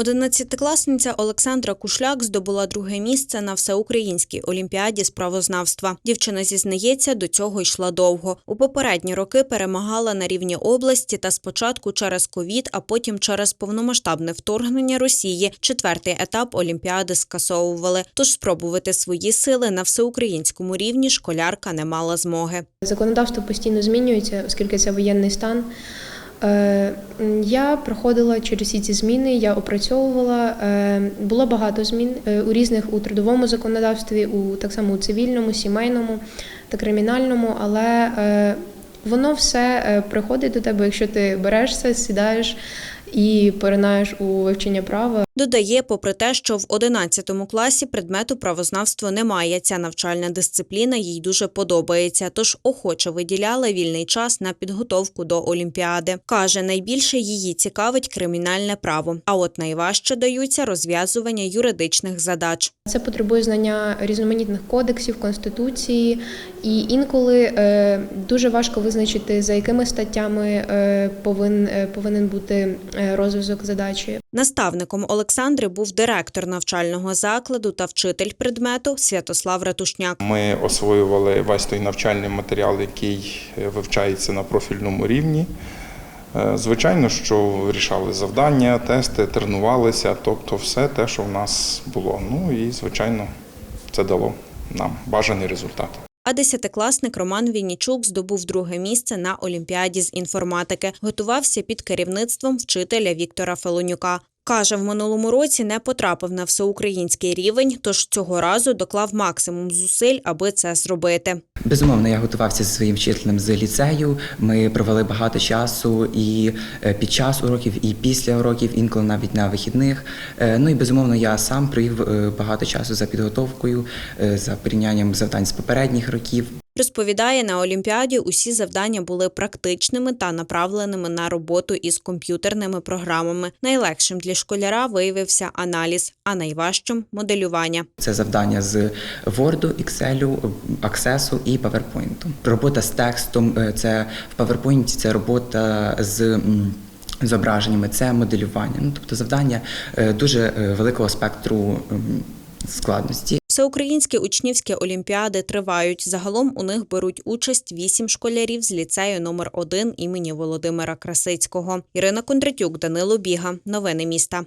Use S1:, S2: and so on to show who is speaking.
S1: Одинадцятикласниця Олександра Кушляк здобула друге місце на всеукраїнській олімпіаді з правознавства. Дівчина зізнається, до цього йшла довго. У попередні роки перемагала на рівні області та спочатку через ковід, а потім через повномасштабне вторгнення Росії. Четвертий етап олімпіади скасовували. Тож спробувати свої сили на всеукраїнському рівні школярка не мала змоги.
S2: Законодавство постійно змінюється, оскільки це воєнний стан. Е, Я проходила через всі ці зміни, я опрацьовувала. е, Було багато змін е, у різних у трудовому законодавстві, у так само у цивільному, сімейному та кримінальному, але воно все приходить до тебе, якщо ти берешся, сідаєш і поринаєш у вивчення права.
S1: Додає, попри те, що в 11 класі предмету правознавство немає. Ця навчальна дисципліна їй дуже подобається, тож охоче виділяла вільний час на підготовку до олімпіади. Каже, найбільше її цікавить кримінальне право. А от найважче даються розв'язування юридичних задач.
S2: Це потребує знання різноманітних кодексів, конституції, і інколи е, дуже важко визначити, за якими статтями е, повин, е, повинен бути е, розв'язок задачі.
S1: Наставником Олександри був директор навчального закладу та вчитель предмету Святослав Ратушняк.
S3: Ми освоювали весь той навчальний матеріал, який е, вивчається на профільному рівні. Е, Звичайно, що вирішали завдання, тести, тренувалися, тобто все те, що в нас було. Ну і звичайно, це дало нам бажаний результат.
S1: А десятикласник Роман Віннічук здобув друге місце на Олімпіаді з інформатики. Готувався під керівництвом вчителя Віктора Фелонюка. Каже, в минулому році не потрапив на всеукраїнський рівень, тож цього разу доклав максимум зусиль, аби це зробити.
S4: Безумовно, я готувався зі своїм вчителем з ліцею. Ми провели багато часу і е, під час уроків, і після уроків, інколи навіть на вихідних. Е, Ну і безумовно, я сам провів е, багато часу за підготовкою, за порівнянням завдань з попередніх років.
S1: Розповідає, на Олімпіаді усі завдання були практичними та направленими на роботу із комп'ютерними програмами. Найлегшим для школяра виявився аналіз, а найважчим моделювання.
S4: Це завдання з Word, Excel, Access і PowerPoint. Робота з текстом е, це в PowerPoint, це робота з. Зображеннями це моделювання. Ну тобто завдання е, дуже е, великого спектру складності.
S1: Всеукраїнські учнівські олімпіади тривають. Загалом у них беруть участь вісім школярів з ліцею номер 1 імені Володимира Красицького. Ірина Кондратюк, Данило Біга. Новини міста.